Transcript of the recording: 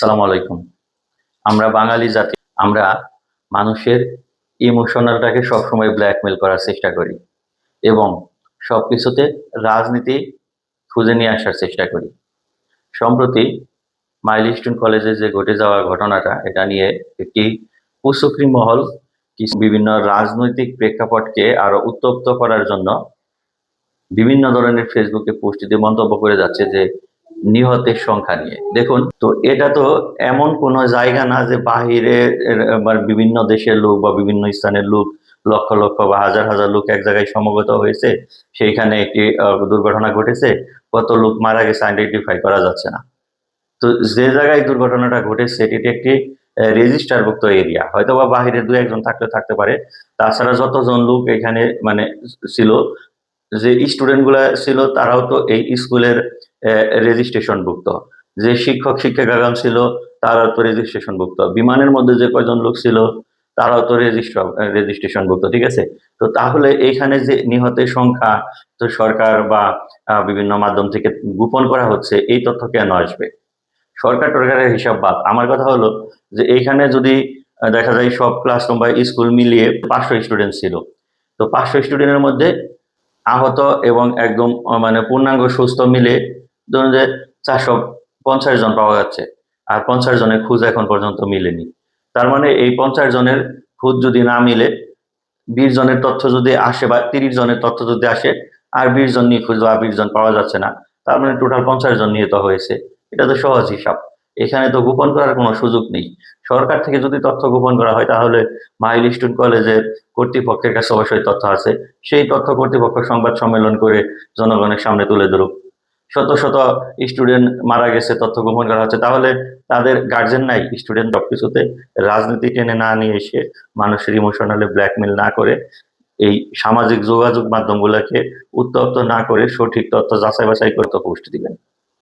আসসালামু আলাইকুম। আমরা বাঙালি জাতি, আমরা মানুষের ইমোশনালটাকে সবসময় ব্ল্যাকমেল করার চেষ্টা করি এবং সবকিছুতে রাজনীতি খুঁজে নিয়ে আসার চেষ্টা করি। সম্প্রতি মাইলস্টোন কলেজে যে ঘটে যাওয়া ঘটনাটা, এটা নিয়ে একটি কুসুকরি মহল বিভিন্ন রাজনৈতিক প্রেক্ষাপটকে আরও উত্তপ্ত করার জন্য বিভিন্ন ধরনের ফেসবুকে পোস্ট দিয়ে মন্তব্য করে যাচ্ছে যে নিহতের সংখ্যা নিয়ে। দেখুন, তো এটা তো এমন কোন জায়গা না যে বাহিরে বিভিন্ন দেশের লোক বা বিভিন্ন স্থানের লোক, লক্ষ লক্ষ বা হাজার হাজার লোক এক জায়গায় সমবেত হয়েছে, সেইখানে একটি দুর্ঘটনা ঘটেছে, কত লোক মারা গেছে আইডেন্টিফাই করা যাচ্ছে না। তো যে জায়গায় দুর্ঘটনাটা ঘটেছে এটি একটি রেজিস্টারভুক্ত এরিয়া হয়তো বা বাহিরে দু একজন থাকতে থাকতে পারে। তাছাড়া যতজন লোক এখানে মানে ছিল যে স্টুডেন্টগুলা ছিল, তারাও তো এই স্কুলের রেজিস্ট্রেশনভুক্ত যে শিক্ষক, শিক্ষিকাগণ ছিল, তারাও তো রেজিস্ট্রেশনভুক্ত বিমানের মধ্যে যে কয়জন লোক ছিল, তারাও তো রেজিস্ট্র রেজিস্ট্রেশনভুক্ত ঠিক আছে? তো তাহলে এইখানে যে নিহতের সংখ্যা, তো সরকার বা বিভিন্ন মাধ্যম থেকে গোপন করা হচ্ছে, এই তথ্য কেন আসবে? সরকার টরকারের হিসাব বাদ। আমার কথা হলো যে এইখানে যদি দেখা যায় সব ক্লাসরুম বা স্কুল মিলিয়ে পাঁচশো স্টুডেন্ট ছিল। তো পাঁচশো স্টুডেন্টের মধ্যে আহত এবং একদম মানে পূর্ণাঙ্গ সুস্থ মিলে ধরুন যে চারশো পঞ্চাশ জন পাওয়া যাচ্ছে। আর পঞ্চাশ জনের খোঁজ এখন পর্যন্ত মিলেনি। তার মানে এই পঞ্চাশ জনের খোঁজ যদি না মিলে, বিশ জনের তথ্য যদি আসে বা তিরিশ জনের তথ্য যদি আসে, আর বিশ জন নিয়ে নিখোঁজ বা বিশ জন পাওয়া যাচ্ছে না, তার মানে টোটাল পঞ্চাশ জন নিহত হয়েছে। এটা তো সহজ হিসাব। এখানে তো গোপন করার কোনো সুযোগ নেই। সরকার থেকে যদি তথ্য গোপন করা হয়, তাহলে মাইল স্টুন কলেজের কর্তৃপক্ষের কাছে অবশ্যই তথ্য আছে। সেই তথ্য কর্তৃপক্ষ সংবাদ সম্মেলন করে জনগণের সামনে তুলে ধরুক। শত শত স্টুডেন্ট মারা গেছে, তথ্য গোপন করা হচ্ছে। তাহলে তাদের গার্জেন নাই, স্টুডেন্ট সবকিছুতে রাজনীতি টেনে না নিয়ে এসে মানুষের ইমোশনালি ব্ল্যাকমেল না করে এই সামাজিক যোগাযোগ মাধ্যমগুলোকে উত্তপ্ত না করে সঠিক তথ্য যাচাই বাছাই করে তো পোস্ট দিবেন।